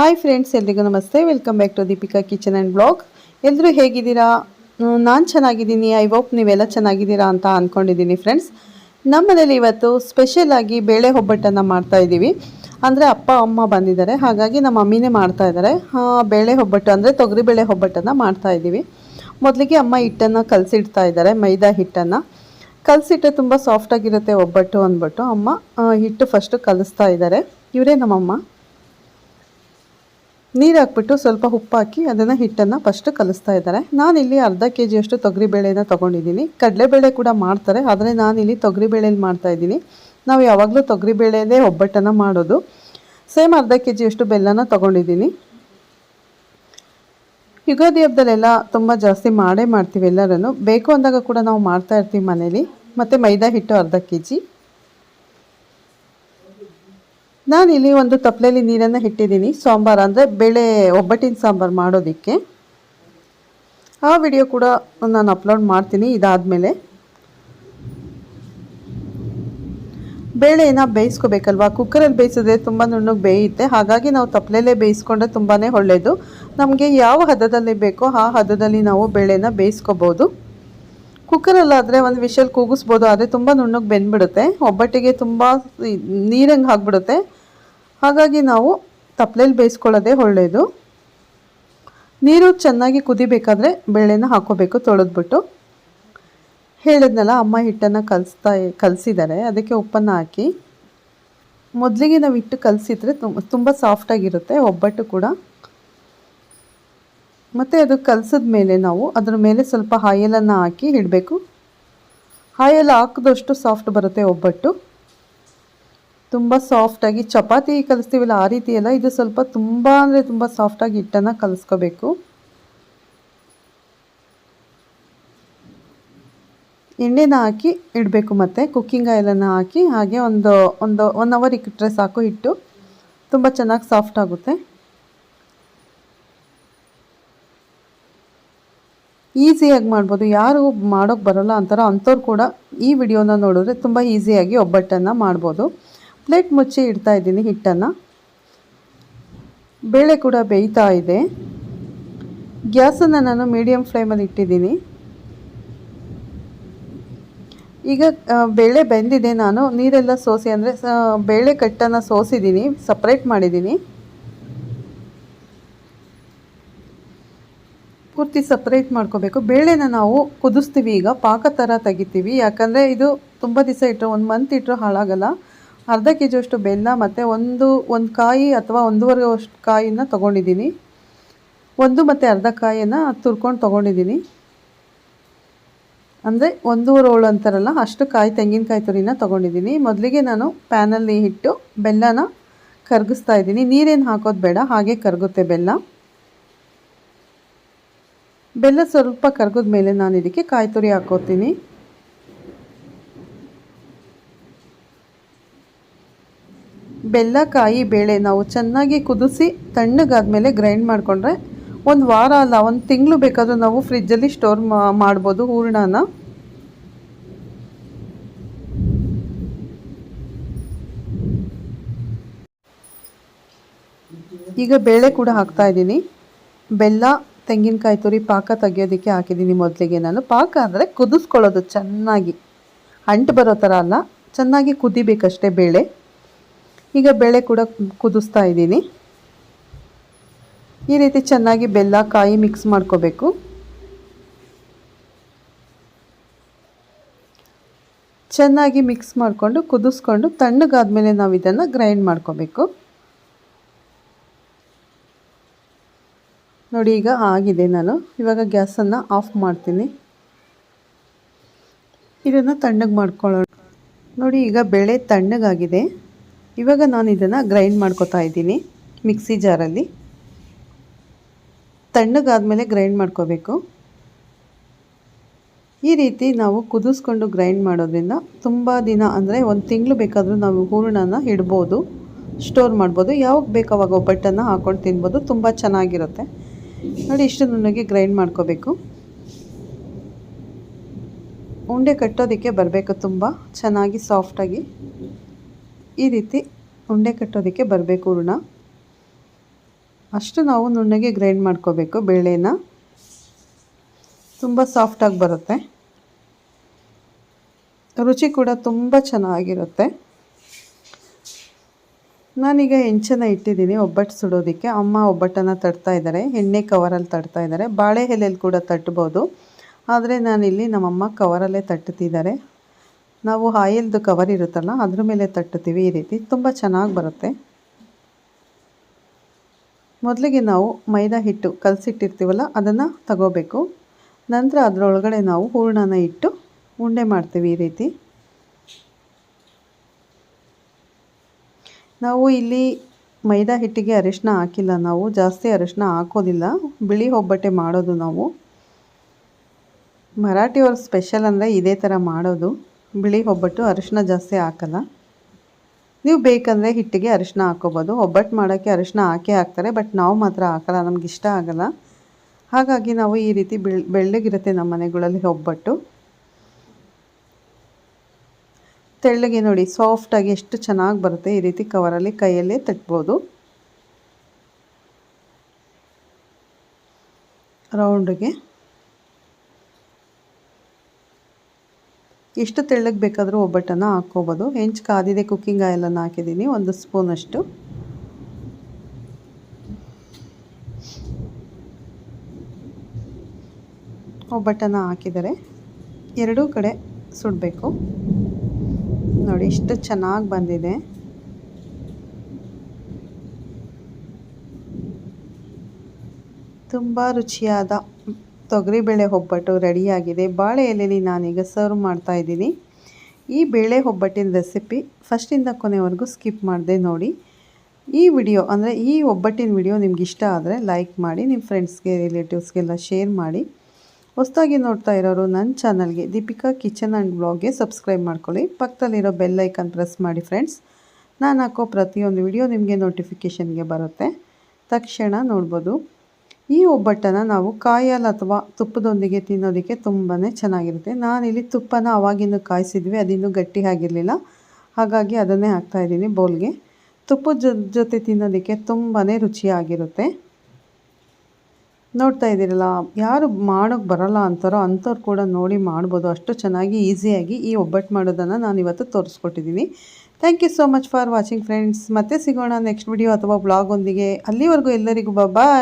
Hi friends ಎಲ್ರಿಗೂ ನಮಸ್ತೆ. Welcome back to Deepika kitchen and blog ಎಲ್ಲರೂ ಹೇಗಿದ್ದೀರಾ? ನಾನು ಚೆನ್ನಾಗಿದ್ದೀನಿ. ಐ ಹೋಪ್ ನೀವೆಲ್ಲ ಚೆನ್ನಾಗಿದ್ದೀರಾ ಅಂತ ಅಂದ್ಕೊಂಡಿದ್ದೀನಿ ಫ್ರೆಂಡ್ಸ್ ನಮ್ಮ ಮನೇಲಿ ಇವತ್ತು ಸ್ಪೆಷಲ್ ಆಗಿ ಬೇಳೆ ಒಬ್ಬಟ್ಟನ್ನು ಮಾಡ್ತಾ ಇದ್ದೀವಿ. ಅಂದರೆ ಅಪ್ಪ, ಅಮ್ಮ ಬಂದಿದ್ದಾರೆ. ಹಾಗಾಗಿ ನಮ್ಮ ಮಮ್ಮಿನೇ ಮಾಡ್ತಾ ಇದ್ದಾರೆ. ಬೇಳೆ ಒಬ್ಬಟ್ಟು ಅಂದರೆ ತೊಗರಿಬೇಳೆ ಒಬ್ಬಟ್ಟನ್ನು ಮಾಡ್ತಾ ಇದ್ದೀವಿ. ಮೊದಲಿಗೆ ಅಮ್ಮ ಹಿಟ್ಟನ್ನು ಕಲಸಿಡ್ತಾ ಇದ್ದಾರೆ, ಮೈದಾ ಹಿಟ್ಟನ್ನು. ಕಲಸಿಟ್ಟು ತುಂಬ ಸಾಫ್ಟಾಗಿರುತ್ತೆ ಒಬ್ಬಟ್ಟು ಅಂದ್ಬಿಟ್ಟು. ಅಮ್ಮ ಹಿಟ್ಟು ಫಸ್ಟು ಕಲಿಸ್ತಾ ಇದ್ದಾರೆ. ಇವರೇ ನಮ್ಮಮ್ಮ. ನೀರು ಹಾಕ್ಬಿಟ್ಟು ಸ್ವಲ್ಪ ಉಪ್ಪು ಹಾಕಿ ಅದನ್ನು ಹಿಟ್ಟನ್ನು ಫಸ್ಟ್ ಕಲಿಸ್ತಾ ಇದ್ದಾರೆ. ನಾನಿಲ್ಲಿ ಅರ್ಧ ಕೆ ಜಿಯಷ್ಟು ತೊಗರಿಬೇಳೆನ ತೊಗೊಂಡಿದ್ದೀನಿ. ಕಡಲೆಬೇಳೆ ಕೂಡ ಮಾಡ್ತಾರೆ, ಆದರೆ ನಾನಿಲ್ಲಿ ಮಾಡ್ತಾ ಇದ್ದೀನಿ. ನಾವು ಯಾವಾಗಲೂ ತೊಗರಿಬೇಳೆದೇ ಒಬ್ಬಟ್ಟನ್ನು ಮಾಡೋದು. ಸೇಮ್ ಅರ್ಧ ಕೆ ಜಿಯಷ್ಟು ಬೆಲ್ಲನ ತೊಗೊಂಡಿದ್ದೀನಿ. ಯುಗಾದಿ ಹಬ್ಬದಲ್ಲೆಲ್ಲ ತುಂಬ ಜಾಸ್ತಿ ಮಾಡೇ ಮಾಡ್ತೀವಿ ಎಲ್ಲರನ್ನು. ಬೇಕು ಅಂದಾಗ ಕೂಡ ನಾವು ಮಾಡ್ತಾ ಇರ್ತೀವಿ ಮನೇಲಿ. ಮತ್ತು ಮೈದಾ ಹಿಟ್ಟು ಅರ್ಧ ಕೆ ಜಿ ನಾನಿಲ್ಲಿ ಒಂದು ತಪ್ಪಲೆಯಲ್ಲಿ ನೀರನ್ನು ಇಟ್ಟಿದ್ದೀನಿ ಸಾಂಬಾರು ಅಂದರೆ ಬೇಳೆ ಒಬ್ಬಟ್ಟಿನ ಸಾಂಬಾರು ಮಾಡೋದಕ್ಕೆ. ಆ ವಿಡಿಯೋ ಕೂಡ ನಾನು ಅಪ್ಲೋಡ್ ಮಾಡ್ತೀನಿ. ಇದಾದಮೇಲೆ ಬೇಳೆನ ಬೇಯಿಸ್ಕೋಬೇಕಲ್ವಾ? ಕುಕ್ಕರಲ್ಲಿ ಬೇಯಿಸಿದ್ರೆ ತುಂಬ ನುಣ್ಣಗೆ ಬೇಯುತ್ತೆ. ಹಾಗಾಗಿ ನಾವು ತಪ್ಪಲೆಲ್ಲೇ ಬೇಯಿಸ್ಕೊಂಡ್ರೆ ತುಂಬಾ ಒಳ್ಳೆಯದು ನಮಗೆ ಯಾವ ಹದದಲ್ಲಿ ಬೇಕೋ ಆ ಹದದಲ್ಲಿ ನಾವು ಬೇಳೆನ ಬೇಯಿಸ್ಕೋಬೋದು. ಕುಕ್ಕರಲ್ಲಾದರೆ ಒಂದು ವಿಷಲ್ ಕೂಗಿಸ್ಬೋದು. ಆದರೆ ತುಂಬ ನುಣ್ಣಗೆ ಬೆಂದ್ಬಿಡುತ್ತೆ. ಒಬ್ಬಟ್ಟಿಗೆ ತುಂಬ ನೀರಂಗೆ ಹಾಕ್ಬಿಡುತ್ತೆ ಹಾಗಾಗಿ ನಾವು ತಪ್ಪಲೆಯಲ್ಲಿ ಬೇಯಿಸ್ಕೊಳ್ಳೋದೇ ಒಳ್ಳೆಯದು. ನೀರು ಚೆನ್ನಾಗಿ ಕುದಿಬೇಕಾದ್ರೆ ಬೇಳೆನ ಹಾಕೋಬೇಕು, ತೊಳೆದ್ಬಿಟ್ಟು. ಹೇಳಿದ್ನಲ್ಲ, ಅಮ್ಮ ಹಿಟ್ಟನ್ನು ಕಲಿಸ್ತಾ, ಕಲಿಸಿದ್ದಾರೆ, ಅದಕ್ಕೆ ಉಪ್ಪನ್ನು ಹಾಕಿ. ಮೊದಲಿಗೆ ನಾವು ಹಿಟ್ಟು ಕಲಸಿದ್ರೆ ತುಂಬ ಸಾಫ್ಟಾಗಿರುತ್ತೆ ಒಬ್ಬಟ್ಟು ಕೂಡ. ಮತ್ತು ಅದು ಕಲಸಿದ ಮೇಲೆ ನಾವು ಅದರ ಮೇಲೆ ಸ್ವಲ್ಪ ಹಾಯಲನ್ನು ಹಾಕಿ ಇಡಬೇಕು. ಹಾಯಲ್ಲಿ ಹಾಕಿದಷ್ಟು ಸಾಫ್ಟ್ ಬರುತ್ತೆ ಒಬ್ಬಟ್ಟು. ತುಂಬ ಸಾಫ್ಟಾಗಿ ಚಪಾತಿ ಕಲಿಸ್ತೀವಲ್ಲ ಆ ರೀತಿ ಎಲ್ಲ, ಇದು ಸ್ವಲ್ಪ ತುಂಬ ಅಂದರೆ ತುಂಬ ಸಾಫ್ಟಾಗಿ ಹಿಟ್ಟನ್ನು ಕಲಿಸ್ಕೋಬೇಕು. ಎಣ್ಣೆನ ಹಾಕಿ ಇಡಬೇಕು ಮತ್ತು ಕುಕ್ಕಿಂಗ್ ಆಯಿಲನ್ನು ಹಾಕಿ, ಹಾಗೆ ಒಂದು ಒಂದು ಒನ್ ಅವರ್ ಇಟ್ಟರೆ ಸಾಕು ಹಿಟ್ಟು. ತುಂಬ ಚೆನ್ನಾಗಿ ಸಾಫ್ಟ್ ಆಗುತ್ತೆ. ಈಸಿಯಾಗಿ ಮಾಡ್ಬೋದು. ಯಾರು ಮಾಡೋಕ್ಕೆ ಬರೋಲ್ಲ ಅಂತಾರೋ ಅಂಥವ್ರು ಕೂಡ ಈ ವಿಡಿಯೋನ ನೋಡಿದ್ರೆ ತುಂಬ ಈಸಿಯಾಗಿ ಒಬ್ಬಟ್ಟನ್ನು ಮಾಡ್ಬೋದು. ಪ್ಲೇಟ್ ಮುಚ್ಚಿ ಇಡ್ತಾ ಇದ್ದೀನಿ ಹಿಟ್ಟನ್ನು. ಬೇಳೆ ಕೂಡ ಬೇಯ್ತಾ ಇದೆ. ಗ್ಯಾಸನ್ನು ನಾನು ಮೀಡಿಯಮ್ ಫ್ಲೇಮಲ್ಲಿ ಇಟ್ಟಿದ್ದೀನಿ. ಈಗ ಬೇಳೆ ಬೆಂದಿದೆ ನಾನು. ನೀರೆಲ್ಲ ಸೋಸಿ, ಅಂದರೆ ಬೇಳೆ ಕಟ್ಟನ್ನು ಸೋಸಿದ್ದೀನಿ. ಸಪ್ರೇಟ್ ಮಾಡಿದ್ದೀನಿ. ಪೂರ್ತಿ ಸಪ್ರೇಟ್ ಮಾಡ್ಕೋಬೇಕು. ಬೇಳೆನ ನಾವು ಕುದಿಸ್ತೀವಿ ಈಗ. ಪಾಕ ಥರ ತೆಗಿತೀವಿ. ಯಾಕಂದರೆ ಇದು ತುಂಬ ದಿವಸ ಇಟ್ಟರು ಒಂದು ಮಂತ್ ಇಟ್ಟರು ಹಾಳಾಗಲ್ಲ. ಅರ್ಧ ಕೆ ಜಿಯಷ್ಟು ಬೆಲ್ಲ ಮತ್ತು ಒಂದು ಒಂದು ಕಾಯಿ ಅಥವಾ ಒಂದೂವರೆ ಅಷ್ಟು ಕಾಯಿನ ತೊಗೊಂಡಿದ್ದೀನಿ. ಒಂದು ಮತ್ತು ಅರ್ಧ ಕಾಯಿಯನ್ನು ತುರ್ಕೊಂಡು ತೊಗೊಂಡಿದ್ದೀನಿ. ಅಂದರೆ ಒಂದೂವರೆ ಹೋಳು ಅಂತಾರಲ್ಲ, ಅಷ್ಟು ಕಾಯಿ, ತೆಂಗಿನಕಾಯಿ ತುರಿನ ತೊಗೊಂಡಿದ್ದೀನಿ. ಮೊದಲಿಗೆ ನಾನು ಪ್ಯಾನಲ್ಲಿ ಇಟ್ಟು ಬೆಲ್ಲನ ಕರಗಿಸ್ತಾ ಇದ್ದೀನಿ. ನೀರೇನು ಹಾಕೋದು ಬೇಡ, ಹಾಗೆ ಕರಗುತ್ತೆ ಬೆಲ್ಲ. ಬೆಲ್ಲ ಸ್ವಲ್ಪ ಕರಗಿದ ಮೇಲೆ ನಾನು ಇದಕ್ಕೆ ಕಾಯಿ ತುರಿ ಹಾಕೋತೀನಿ. ಬೆಲ್ಲ ಕಾಯಿ ಬೇಳೆ ನಾವು ಚೆನ್ನಾಗಿ ಕುದಿಸಿ ತಣ್ಣಗಾದ್ಮೇಲೆ ಗ್ರೈಂಡ್ ಮಾಡಿಕೊಂಡ್ರೆ ಒಂದು ವಾರ ಅಲ್ಲ, ಒಂದು ತಿಂಗಳು ಬೇಕಾದರೂ ನಾವು ಫ್ರಿಜ್ಜಲ್ಲಿ ಸ್ಟೋರ್ ಮಾಡ್ಬೋದು ಹೂರಣನ. ಈಗ ಬೇಳೆ ಕೂಡ ಹಾಕ್ತಾ ಇದ್ದೀನಿ. ಬೆಲ್ಲ, ತೆಂಗಿನಕಾಯಿ ತುರಿ, ಪಾಕ ತೆಗಿಯೋದಕ್ಕೆ ಹಾಕಿದ್ದೀನಿ ಮೊದಲಿಗೆ ನಾನು. ಪಾಕ ಅಂದರೆ ಕುದಿಸ್ಕೊಳ್ಳೋದು ಚೆನ್ನಾಗಿ. ಅಂಟು ಬರೋ ಥರ ಅಲ್ಲ, ಚೆನ್ನಾಗಿ ಕುದಿಬೇಕಷ್ಟೇ ಬೇಳೆ. ಈಗ ಬೇಳೆ ಕೂಡ ಕುದಿಸ್ತಾ ಇದ್ದೀನಿ. ಈ ರೀತಿ ಚೆನ್ನಾಗಿ ಬೆಲ್ಲ, ಕಾಯಿ ಮಿಕ್ಸ್ ಮಾಡ್ಕೋಬೇಕು. ಚೆನ್ನಾಗಿ ಮಿಕ್ಸ್ ಮಾಡಿಕೊಂಡು, ಕುದಿಸ್ಕೊಂಡು, ತಣ್ಣಗಾದ್ಮೇಲೆ ನಾವು ಇದನ್ನು ಗ್ರೈಂಡ್ ಮಾಡ್ಕೋಬೇಕು. ನೋಡಿ, ಈಗ ಆಗಿದೆ ನಾನು. ಇವಾಗ ಗ್ಯಾಸನ್ನು ಆಫ್ ಮಾಡ್ತೀನಿ. ಇದನ್ನು ತಣ್ಣಗೆ ಮಾಡ್ಕೊಳ್ಳೋಣ. ನೋಡಿ, ಈಗ ಬೇಳೆ ತಣ್ಣಗಾಗಿದೆ. ಇವಾಗ ನಾನು ಇದನ್ನು ಗ್ರೈಂಡ್ ಮಾಡ್ಕೋತಾ ಇದ್ದೀನಿ ಮಿಕ್ಸಿ ಜಾರಲ್ಲಿ ತಣ್ಣಗಾದ್ಮೇಲೆ ಗ್ರೈಂಡ್ ಮಾಡ್ಕೋಬೇಕು. ಈ ರೀತಿ ನಾವು ಕುದಿಸ್ಕೊಂಡು ಗ್ರೈಂಡ್ ಮಾಡೋದ್ರಿಂದ ತುಂಬ ದಿನ ಅಂದರೆ ಒಂದು ತಿಂಗಳು ಬೇಕಾದರೂ ನಾವು ಹೂರಣನ ಇಡ್ಬೋದು ಸ್ಟೋರ್ ಮಾಡ್ಬೋದು. ಯಾವಾಗ ಬೇಕಾವಾಗ ಒಬ್ಬಟ್ಟನ್ನು ಹಾಕೊಂಡು ತಿನ್ಬೋದು, ತುಂಬ ಚೆನ್ನಾಗಿರುತ್ತೆ. ನೋಡಿ, ಇಷ್ಟು ನುಣ್ಣಗೆ ಗ್ರೈಂಡ್ ಮಾಡ್ಕೋಬೇಕು. ಉಂಡೆ ಕಟ್ಟೋದಕ್ಕೆ ಬರಬೇಕು ತುಂಬ ಚೆನ್ನಾಗಿ ಸಾಫ್ಟಾಗಿ ಈ ರೀತಿ ಉಂಡೆ ಕಟ್ಟೋದಕ್ಕೆ ಬರಬೇಕು ಹೂರ್ಣ. ಅಷ್ಟು ನಾವು ನುಣ್ಣಗೆ ಗ್ರೈಂಡ್ ಮಾಡ್ಕೋಬೇಕು ಬೇಳೆನ. ತುಂಬ ಸಾಫ್ಟಾಗಿ ಬರುತ್ತೆ. ರುಚಿ ಕೂಡ ತುಂಬ ಚೆನ್ನಾಗಿರುತ್ತೆ. ನಾನೀಗ ಹೆಂಚನ್ನು ಇಟ್ಟಿದ್ದೀನಿ ಒಬ್ಬಟ್ಟು ಸುಡೋದಕ್ಕೆ. ಅಮ್ಮ ಒಬ್ಬಟ್ಟನ್ನು ತಡ್ತಾ ಇದ್ದಾರೆ. ಎಣ್ಣೆ ಕವರಲ್ಲಿ ತಡ್ತಾ ಇದ್ದಾರೆ. ಬಾಳೆ ಎಲೆಯಲ್ಲಿ ಕೂಡ ತಟ್ಬೋದು. ಆದರೆ ನಾನಿಲ್ಲಿ ನಮ್ಮಮ್ಮ ಕವರಲ್ಲೇ ತಟ್ಟುತ್ತಿದ್ದಾರೆ ನಾವು ಆಯಿಲ್ದು ಕವರ್ ಇರುತ್ತಲ್ಲ, ಅದ್ರ ಮೇಲೆ ತಟ್ಟುತ್ತೀವಿ. ಈ ರೀತಿ ತುಂಬ ಚೆನ್ನಾಗಿ ಬರುತ್ತೆ. ಮೊದಲಿಗೆ ನಾವು ಮೈದಾ ಹಿಟ್ಟು ಕಲಸಿಟ್ಟಿರ್ತೀವಲ್ಲ, ಅದನ್ನು ತಗೋಬೇಕು. ನಂತರ ಅದರೊಳಗಡೆ ನಾವು ಹೂರ್ಣನ ಇಟ್ಟು ಉಂಡೆ ಮಾಡ್ತೀವಿ ಈ ರೀತಿ. ನಾವು ಇಲ್ಲಿ ಮೈದಾ ಹಿಟ್ಟಿಗೆ ಅರಿಶಿನ ಹಾಕಿಲ್ಲ ನಾವು, ಜಾಸ್ತಿ ಅರಿಶಿನ ಹಾಕೋದಿಲ್ಲ. ಬಿಳಿ ಒಬ್ಬಟ್ಟೆ ಮಾಡೋದು ನಾವು. ಮರಾಠಿಯವ್ರ ಸ್ಪೆಷಲ್ ಅಂದರೆ ಇದೇ ಥರ ಮಾಡೋದು. ಬಿಳಿ ಒಬ್ಬಟ್ಟು ಅರಿಶಿನ ಜಾಸ್ತಿ ಹಾಕಲ್ಲ. ನೀವು ಬೇಕಂದರೆ ಹಿಟ್ಟಿಗೆ ಅರಿಶಿನ ಹಾಕೋಬೋದು. ಒಬ್ಬಟ್ಟು ಮಾಡೋಕ್ಕೆ ಅರಿಶಿನ ಹಾಕೇ ಹಾಕ್ತಾರೆ, ಬಟ್ ನಾವು ಮಾತ್ರ ಹಾಕಲ್ಲ, ನಮ್ಗೆ ಇಷ್ಟ ಆಗಲ್ಲ. ಹಾಗಾಗಿ ನಾವು ಈ ರೀತಿ ಬೆಳ್, ಬೆಳ್ಳಗಿರುತ್ತೆ ನಮ್ಮ ಮನೆಗಳಲ್ಲಿ ಒಬ್ಬಟ್ಟು. ತೆಳ್ಳಗೆ ನೋಡಿ ಸಾಫ್ಟಾಗಿ ಎಷ್ಟು ಚೆನ್ನಾಗಿ ಬರುತ್ತೆ ಈ ರೀತಿ ಕವರಲ್ಲಿ ಕೈಯಲ್ಲೇ ತಟ್ಬೋದು. ರೌಂಡಿಗೆ ಎಷ್ಟು ತೆಳ್ಳಗೆ ಬೇಕಾದರೂ ಒಬ್ಬಟ್ಟನ್ನು ಹಾಕ್ಕೋಬೋದು. ಹೆಂಚು ಕಾದಿದೆ ಕುಕ್ಕಿಂಗ್ ಆಯಿಲನ್ನು ಹಾಕಿದ್ದೀನಿ, ಒಂದು ಸ್ಪೂನಷ್ಟು. ಒಬ್ಬಟ್ಟನ್ನು ಹಾಕಿದರೆ ಎರಡೂ ಕಡೆ ಸುಡಬೇಕು. ನೋಡಿ, ಇಷ್ಟು ಚೆನ್ನಾಗಿ ಬಂದಿದೆ. ತುಂಬ ರುಚಿಯಾದ ತೊಗರಿಬೇಳೆ ಒಬ್ಬಟ್ಟು ರೆಡಿಯಾಗಿದೆ. ಬಾಳೆ ಎಲೆಯಲ್ಲಿ ನಾನೀಗ ಸರ್ವ್ ಮಾಡ್ತಾ ಇದ್ದೀನಿ. ಈ ಬೇಳೆ ಒಬ್ಬಟ್ಟಿನ ರೆಸಿಪಿ ಫಸ್ಟಿಂದ ಕೊನೆವರೆಗೂ ಸ್ಕಿಪ್ ಮಾಡಿದೆ ನೋಡಿ. ಈ ವಿಡಿಯೋ ಅಂದರೆ ಈ ಒಬ್ಬಟ್ಟಿನ ವಿಡಿಯೋ ನಿಮ್ಗೆ ಇಷ್ಟ ಆದರೆ ಲೈಕ್ ಮಾಡಿ ನಿಮ್ಮ ಫ್ರೆಂಡ್ಸ್ಗೆ, ರಿಲೇಟಿವ್ಸ್ಗೆಲ್ಲ ಶೇರ್ ಮಾಡಿ. ಹೊಸದಾಗಿ ನೋಡ್ತಾ ಇರೋರು ನನ್ನ ಚಾನಲ್ಗೆ ದೀಪಿಕಾ ಕಿಚನ್ ಆ್ಯಂಡ್ ಬ್ಲಾಗ್ಗೆ ಸಬ್ಸ್ಕ್ರೈಬ್ ಮಾಡ್ಕೊಳ್ಳಿ. ಪಕ್ಕದಲ್ಲಿರೋ ಬೆಲ್ ಐಕನ್ ಪ್ರೆಸ್ ಮಾಡಿ ಫ್ರೆಂಡ್ಸ್. ನಾನು ಹಾಕೋ ಪ್ರತಿಯೊಂದು ವಿಡಿಯೋ ನಿಮಗೆ ನೋಟಿಫಿಕೇಷನ್ಗೆ ಬರುತ್ತೆ. ತಕ್ಷಣ ನೋಡ್ಬೋದು. ಈ ಒಬ್ಬಟ್ಟನ್ನು ನಾವು ಕಾಯಲ್ಲಿ ಅಥವಾ ತುಪ್ಪದೊಂದಿಗೆ ತಿನ್ನೋದಕ್ಕೆ ತುಂಬಾ ಚೆನ್ನಾಗಿರುತ್ತೆ. ನಾನಿಲ್ಲಿ ತುಪ್ಪನ ಅವಾಗಿಂದು ಕಾಯಿಸಿದ್ವಿ, ಅದಿನ್ನೂ ಗಟ್ಟಿ ಆಗಿರಲಿಲ್ಲ. ಹಾಗಾಗಿ ಅದನ್ನೇ ಹಾಕ್ತಾ ಇದ್ದೀನಿ ಬೌಲ್ಗೆ. ತುಪ್ಪದ ಜೊತೆ ತಿನ್ನೋದಕ್ಕೆ ತುಂಬಾ ರುಚಿಯಾಗಿರುತ್ತೆ. ನೋಡ್ತಾ ಇದ್ದೀರಲ್ಲ, ಯಾರು ಮಾಡೋಕ್ಕೆ ಬರಲ್ಲ ಅಂತಾರೋ ಅಂಥವ್ರು ಕೂಡ ನೋಡಿ ಮಾಡ್ಬೋದು. ಅಷ್ಟು ಚೆನ್ನಾಗಿ ಈಸಿಯಾಗಿ ಈ ಒಬ್ಬಟ್ಟು ಮಾಡೋದನ್ನು ನಾನು ಇವತ್ತು ತೋರಿಸ್ಕೊಟ್ಟಿದ್ದೀನಿ. Thank you so much for watching friends. ಮತ್ತೆ ಸಿಗೋಣ ನೆಕ್ಸ್ಟ್ ವಿಡಿಯೋ ಅಥವಾ ಬ್ಲಾಗ್ ಒಂದಿಗೆ ಅಲ್ಲಿವರೆಗೂ ಎಲ್ಲರಿಗೂ ಬಾಯ್!